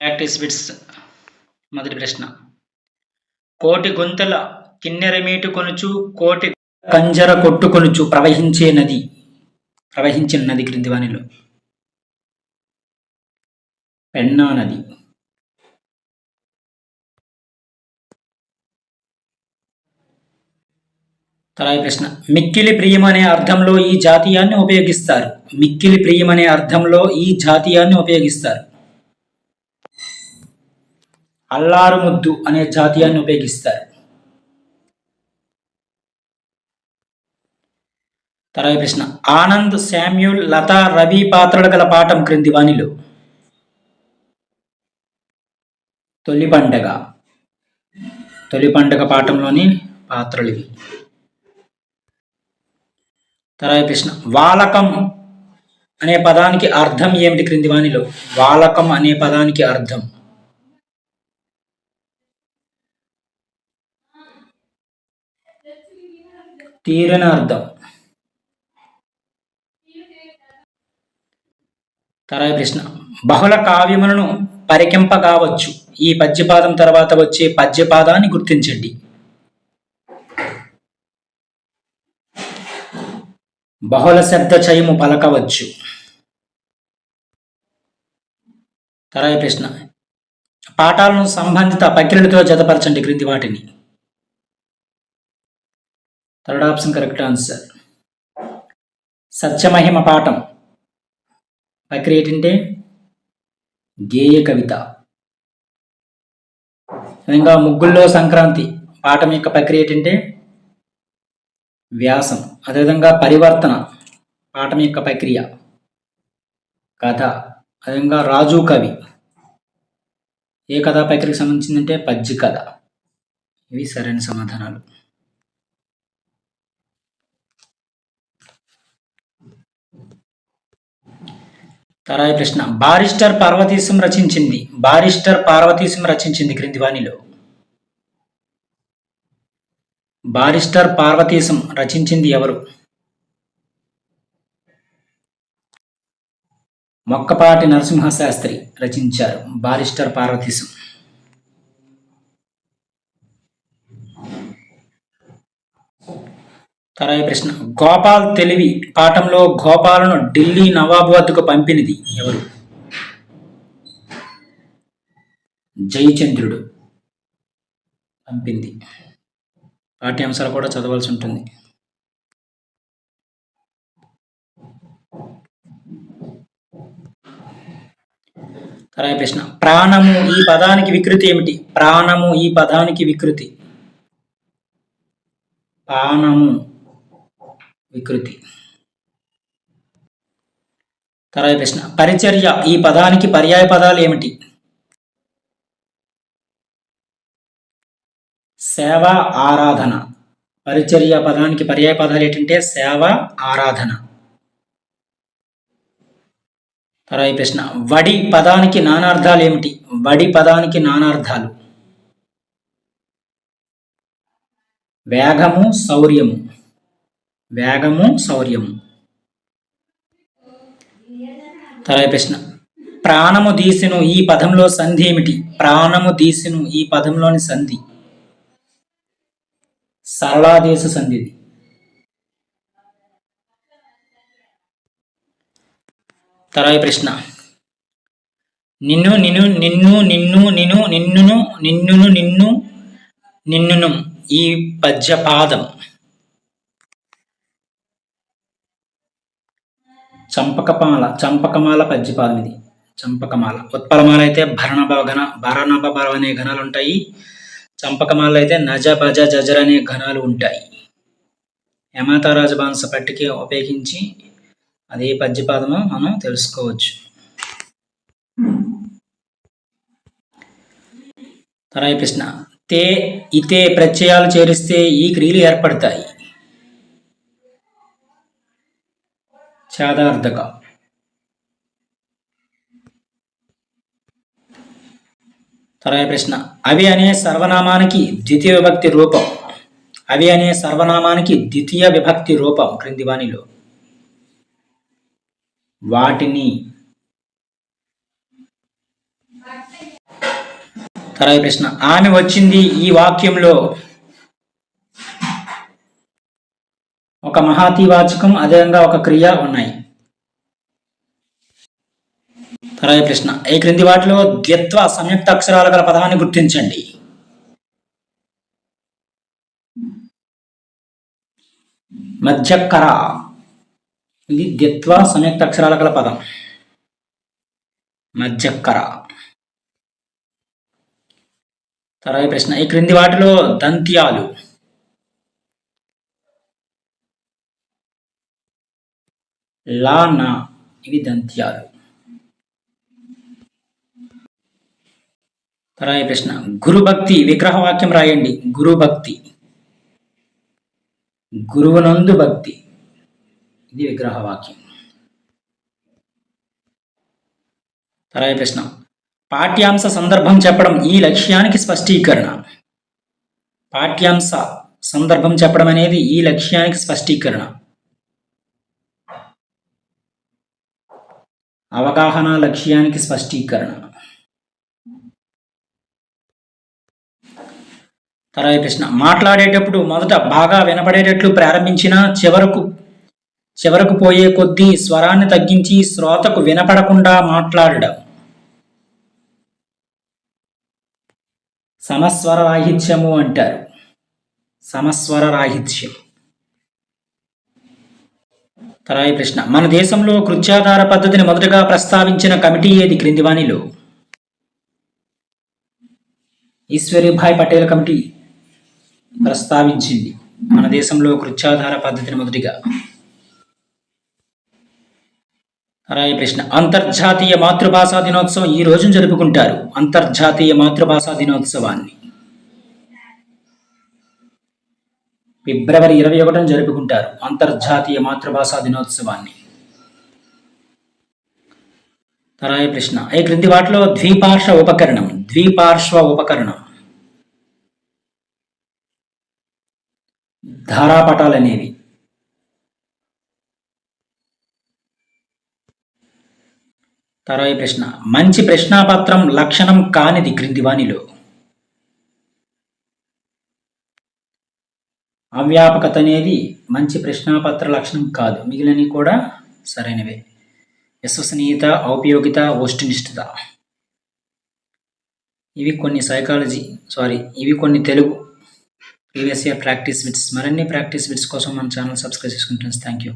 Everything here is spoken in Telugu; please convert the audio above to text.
ప్రాక్టీస్ బిట్స్ మొదటి ప్రశ్న. కోటి గుంతల కిన్నెరమీటు కొనుచు కోటి కంజర కొట్టుకొనుచు ప్రవహించే నది. ప్రవహించిన నది క్రిందివానిలో పెన్నా నది. తరాయి ప్రశ్న. మిక్కిలి ప్రియం అనే అర్థంలో ఈ జాతీయాన్ని ఉపయోగిస్తారు. మిక్కిలి ప్రియం అనే అర్థంలో ఈ జాతీయాన్ని ఉపయోగిస్తారు. అల్లారు ముద్దు అనే జాతీయాన్ని ఉపయోగిస్తారు. తర్వాత ప్రశ్న ఆనంద్ శామ్యూల్ లత రవి పాత్రలు గల పాఠం క్రింది వాణిలో తొలి పండగ. తొలి పండగ పాఠంలోని పాత్రలు ఇవి. తర్వాత ప్రశ్న వాలకం అనే పదానికి అర్థం ఏమిటి క్రింది వాణిలో వాలకం అనే పదానికి అర్థం. తీరని అర్థం తర్వాత ప్రశ్న. బహుళ కావ్యములను పరికింపగావచ్చు ఈ పద్యపాదం తర్వాత వచ్చే పద్యపాదాన్ని గుర్తించండి. బహుళ శబ్ద చయము పలకవచ్చు. తర్వాత ప్రశ్న. పాఠాలను సంబంధిత ప్రక్రియలతో జతపరచండి క్రింది వాటిని. థర్డ్ ఆప్షన్ కరెక్ట్ ఆన్సర్ సత్యమహిమ పాఠం ప్రక్రియ ఏంటంటే గేయ కవిత ఇంకా ముగ్గుల్లో సంక్రాంతి పాఠం యొక్క ప్రక్రియ ఏంటంటే వ్యాసం అదేవిధంగా పరివర్తన పాఠం యొక్క ప్రక్రియ కథ అదేవిధంగా రాజు కవి ఏ కథా ప్రక్రియకు సంబంధించిందంటే పద్య కథ ఇవి సరైన సమాధానాలు తరాయి ప్రశ్న. బారిస్టర్ పార్వతీశం రచించింది. బారిస్టర్ పార్వతీశం రచించింది క్రింది వాణిలో బారిస్టర్ పార్వతీశం రచించింది ఎవరు? మొక్కపాటి నరసింహశాస్త్రి రచించారు బారిస్టర్ పార్వతీశం. తర్వాత ప్రశ్న. గోపాల్ తెలివి పాఠంలో గోపాలను ఢిల్లీ నవాబు వద్దకు పంపినది ఎవరు? జయచంద్రుడు పంపింది. పాఠ్యాంశాలు కూడా చదవాల్సి ఉంటుంది. తర్వాత ప్రశ్న. ప్రాణము ఈ పదానికి వికృతి ఏమిటి? ప్రాణము ఈ పదానికి వికృతి. ప్రాణము వికృతి. తర్వాత ప్రశ్న. పరిచర్య. ఈ పదానికి పర్యాయ పదాలు ఏమిటి? సేవ ఆరాధన. పరిచర్య పదానికి పర్యాయ పదాలు ఏంటంటే సేవ ఆరాధన. తర్వాత ప్రశ్న. వడి పదానికి నానార్థాలు ఏమిటి? వడి పదానికి నానార్థాలు. వేగము శౌర్యము వేగము శౌర్యము. తర్వాత ప్రశ్న. ప్రాణము దీసెను ఈ పదంలో సంధి ఏమిటి? ప్రాణము దీసెను ఈ పదంలోని సంధి. సరళాదేశ సంధి తర్వాత ప్రశ్న. నిన్ను నిన్ను నిన్ను నిన్ను నిన్ను నిన్నును నిన్నును నిన్ను నిన్నును ఈ పద్యపాదం. చంపకమాల చంపకమాల పద్యపాదం ఇది. చంపకమాల. ఉత్పలమాల అయితే భరణభ ఘన భరణభ అనే ఘనాలు ఉంటాయి చంపకమాల అయితే నజ భజ జజర అనే ఘనాలు ఉంటాయి. యమాతారాజ బాంస పట్టిక ఉపయోగించి అదే పద్యపాదమో మనం తెలుసుకోవచ్చు. తర్వాత ప్రశ్న. తే ఇతే ప్రత్యయాలు చేరిస్తే ఈ క్రియలు ఏర్పడతాయి. చాదార్థక తర్వాత ప్రశ్న. అవి అనే సర్వనామానికి ద్వితీయ విభక్తి రూపం. అవి అనే సర్వనామానికి ద్వితీయ విభక్తి రూపం క్రింది వాణిలో. వాటిని. తర్వాత ప్రశ్న. ఆమె వచ్చింది ఈ వాక్యంలో. ఒక మహాతివాచకం అదేవిధంగా ఒక క్రియ ఉన్నాయి. తర్వాత ప్రశ్న. ఈ క్రింది వాటిలో ద్విత్వ సంయుక్త అక్షరాలు గల పదాన్ని గుర్తించండి? మధ్యకర. ఇది ద్విత్వ సంయుక్త అక్షరాల గల పదం. మధ్యకర. తర్వాత ప్రశ్న. ఈ క్రింది వాటిలో దంత్యాలు? లా నా ఇవి దంత్యాలు తర్వాత ప్రశ్న. గురుభక్తి విగ్రహవాక్యం రాయండి. గురుభక్తి. గురువునందు భక్తి. ఇది విగ్రహవాక్యం. తర్వాత ప్రశ్న. పాఠ్యాంశ సందర్భం చెప్పడం ఈ లక్ష్యానికి స్పష్టీకరణ. పాఠ్యాంశ సందర్భం చెప్పడం అనేది ఈ లక్ష్యానికి స్పష్టీకరణ. అవగాహన లక్ష్యానికి స్పష్టీకరణ. తర్వాత ప్రశ్న. మాట్లాడేటప్పుడు మొదట బాగా వినపడేటట్లు ప్రారంభించిన చివరకు చివరకు పోయే కొద్దీ స్వరాన్ని తగ్గించి శ్రోతకు వినపడకుండా మాట్లాడడం. సమస్వర రాహిత్యము అంటారు. సమస్వర రాహిత్యం. తరాయి ప్రశ్న. మన దేశంలో కృత్యాధార పద్ధతిని మొదటగా ప్రస్తావించిన కమిటీ ఏది? క్రింది వాణిలో ఈశ్వరీభాయ్ పటేల్ కమిటీ ప్రస్తావించింది. మన దేశంలో కృత్యాధార పద్ధతిని మొదటిగా. అలాగే ప్రశ్న. అంతర్జాతీయ మాతృభాషా దినోత్సవం ఈ రోజు జరుపుకుంటారు. అంతర్జాతీయ మాతృభాషా దినోత్సవాన్ని. ఫిబ్రవరి ఇరవై ఒకటిన జరుపుకుంటారు. అంతర్జాతీయ మాతృభాషా దినోత్సవాన్ని. తరాయ ప్రశ్న. ఈ క్రింది వాటిలో ద్విపార్శ్వ ఉపకరణం? ద్విపార్శ్వ ఉపకరణం. ధారాపటాలు అనేవి తర్వాత ప్రశ్న. మంచి ప్రశ్నాపత్రం లక్షణం కానిది క్రింది వానిలో. అవ్యాపకత అనేది మంచి ప్రశ్నాపత్ర లక్షణం కాదు. మిగిలినవి కూడా సరైనవే. విశ్వసనీయత ఔపయోగిత ఓష్టినిష్ఠత ఇవి కొన్ని సైకాలజీ సారీ ఇవి కొన్ని Telugu. Previous year practice bits మరిన్ని ప్రాక్టీస్ బిట్స్ కోసం మన ఛానల్ సబ్స్క్రైబ్ చేసుకుంటాను థ్యాంక్ యూ